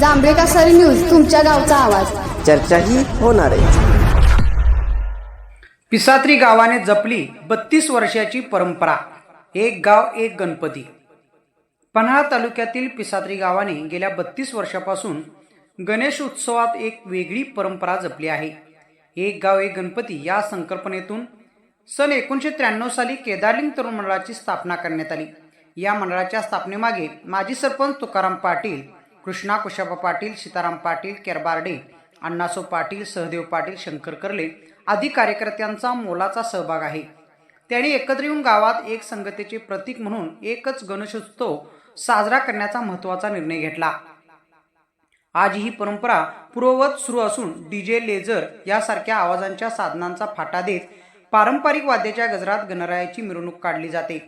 जांभेका सरी न्यूज तुमच्या गावचा आवाज. चर्चाही होणार आहे. पिसात्री गावाने जपली बत्तीस वर्षाची परंपरा. एक गाव एक गणपती. पन्हाळा तालुक्यातील पिसात्री गावाने गेल्या बत्तीस वर्षापासून गणेश उत्सवात एक वेगळी परंपरा जपली आहे. एक गाव एक गणपती या संकल्पनेतून सन एकोणीसशे त्र्याण्णव साली केदारलिंग तरुण मंडळाची स्थापना करण्यात आली. या मंडळाच्या स्थापनेमागे माजी सरपंच तुकाराम पाटील कृष्णा कुशाबा पाटील सीताराम पाटील केरबार्डे अण्णासो पाटील सहदेव पाटील शंकर कर्ले आदी कार्यकर्त्यांचा मोलाचा सहभाग आहे. त्यांनी एकत्र येऊन गावात एक संगतेचे प्रतीक म्हणून एकच गणेशोत्सव साजरा करण्याचा महत्त्वाचा निर्णय घेतला. आज ही परंपरा पूर्ववत सुरू असून डीजे लेझर यासारख्या आवाजांच्या साधनांचा फाटा देत पारंपरिक वाद्याच्या गजरात गणरायाची मिरवणूक काढली जाते.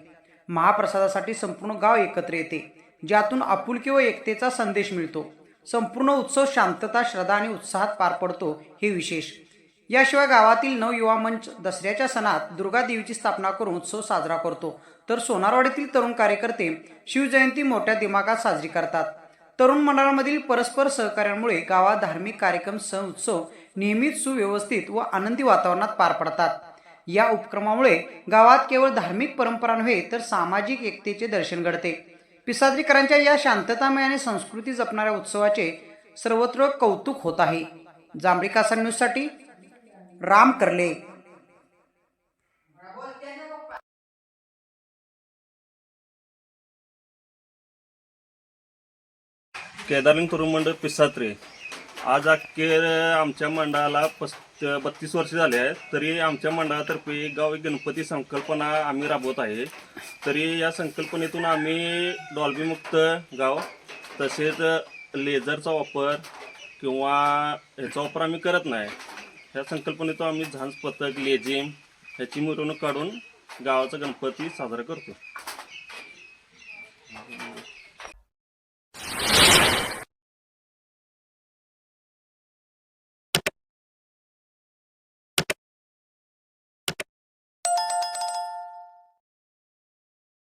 महाप्रसादासाठी संपूर्ण गाव एकत्र येते. ज्यातून आपुलकी व एकतेचा संदेश मिळतो. संपूर्ण उत्सव शांतता श्रद्धा आणि उत्साहात पार पडतो हे विशेष. याशिवाय गावातील नवयुवा मंच दसऱ्याच्या सणात दुर्गादेवीची स्थापना करून उत्सव साजरा करतो. तर सोनारवाडीतील तरुण कार्यकर्ते शिवजयंती मोठ्या दिमागात साजरी करतात. तरुण मंडळामधील परस्पर सहकार्यामुळे गावात धार्मिक कार्यक्रम सण उत्सव नेहमीच सुव्यवस्थित व आनंदी वातावरणात पार पडतात. या उपक्रमामुळे गावात केवळ धार्मिक परंपरा नव्हे तर सामाजिक एकतेचे दर्शन घडते. पिसाद्रीकरांच्या या शांततामय आणि संस्कृती जपणाऱ्या उत्सवाचे सर्वत्र कौतुक होत आहे. जांभळी कासा न्यूजसाठी राम करले. केदारलिंग तरुण मंडळ पिसात्रे आज अखेर आमच्या मंडळाला पस बत्तीस वर्ष झाले आहेत. तरी आमच्या मंडळातर्फे एक गाव एक गणपती संकल्पना आम्ही राबवत आहे. तरी या संकल्पनेतून आम्ही डॉल्बीमुक्त गाव तसेच लेझरचा वापर किंवा ह्याचा वापर आम्ही करत नाही. ह्या संकल्पनेतून आम्ही झांज पथक लेझिम ह्याची मिरवणूक काढून गावाचा गणपती साजरा करतो.